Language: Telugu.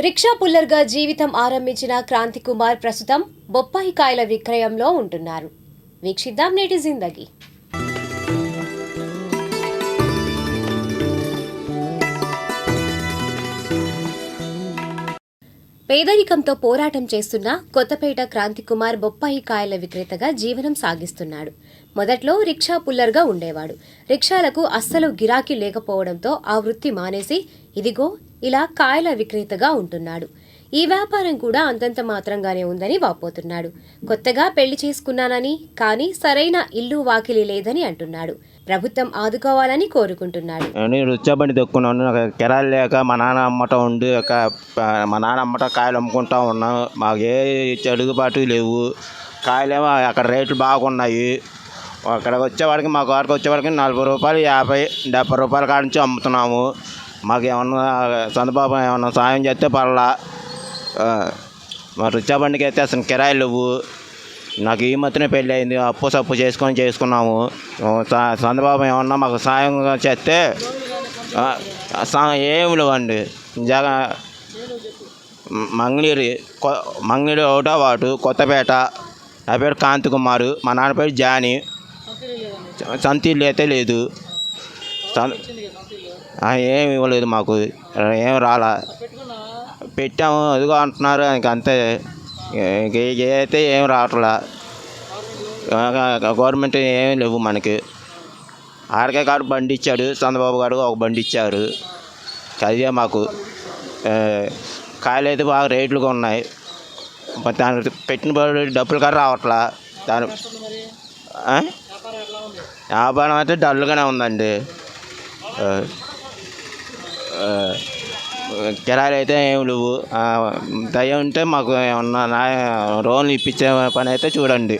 రిక్షా పుల్లర్గా జీవితం ఆరంభించిన క్రాంతి కుమార్ ప్రస్తుతం బొప్పాయి కాయల విక్రయంలో ఉంటున్నారు. వీక్షిద్దాం నేటి జిందగీ. పేదరికంతో పోరాటం చేస్తున్న కొత్తపేట క్రాంతి కుమార్ బొప్పాయి కాయల విక్రేతగా జీవనం సాగిస్తున్నాడు. మొదట్లో రిక్షా పుల్లర్గా ఉండేవాడు. రిక్షాలకు అస్సలు గిరాకీ లేకపోవడంతో ఆ వృత్తి మానేసి ఇదిగో ఇలా కాయల విక్రేతగా ఉంటున్నాడు. ఈ వ్యాపారం కూడా అంతంత మాత్రంగానే ఉందని వాపోతున్నాడు. కొత్తగా పెళ్ళి చేసుకున్నానని కానీ సరైన ఇల్లు వాకిలి లేదని అంటున్నాడు. ప్రభుత్వం ఆదుకోవాలని కోరుకుంటున్నాడు. నేను రుచాబండి దొక్కున్నాను నాకు కిరాయి లేక మా నాన్న అమ్మటం ఉండి ఒక మా నాన్న అమ్మట కాయలు అమ్ముకుంటా ఉన్నాం. మాకు ఏ అడుగుబాటు లేవు. కాయలేమో అక్కడ రేట్లు బాగున్నాయి. అక్కడికి వచ్చేవాడికి మా కాడికి వచ్చేవాడికి నలభై రూపాయలు యాభై డెబ్బై రూపాయల కాడ నుంచి అమ్ముతున్నాము. మాకు ఏమన్నా చంద్రబాబు ఏమన్నా సాయం చేస్తే పర్లా. మా రుచాబండికి అయితే అసలు కిరాయిలు లేవు. నాకు ఈ మధ్యనే పెళ్ళి అయింది అప్పు సప్పు చేసుకొని చేసుకున్నాము. ఓ చంద్రబాబు ఏమన్నా మాకు సాయం చేస్తే ఏం ఏమి లేవండి. జగ మంగళగిరి కొ- మంగళగిరి ఒకటో వాటు కొత్తపేట. నా పేరు కాంతి కుమారు మా నాన్న పేరు జాని. సంతీళ్ళు అయితే లేదు. సం- ఏమి ఇవ్వలేదు మాకు. ఏం రాలా. పెట్టాము అదిగో అంటున్నారు ఇంక అంతే. అయితే ఏం రావట్లా. గవర్నమెంట్ ఏమి లేవు మనకి. ఆడకే గారు బండి ఇచ్చాడు చంద్రబాబు గారు ఒక బండి ఇచ్చారు. అదే మాకు. కాయలు అయితే బాగా రేట్లుగా ఉన్నాయి. దాని దానికి పెట్టిన డబ్బులు కాదు రావట్లా. దాని వ్యాపారం అయితే డల్గానే ఉందండి. కిరాయిలు అయితే ఏం లేవు. దయ ఉంటే మాకు ఏమన్నా నా లోన్లు ఇప్పించే పని అయితే చూడండి.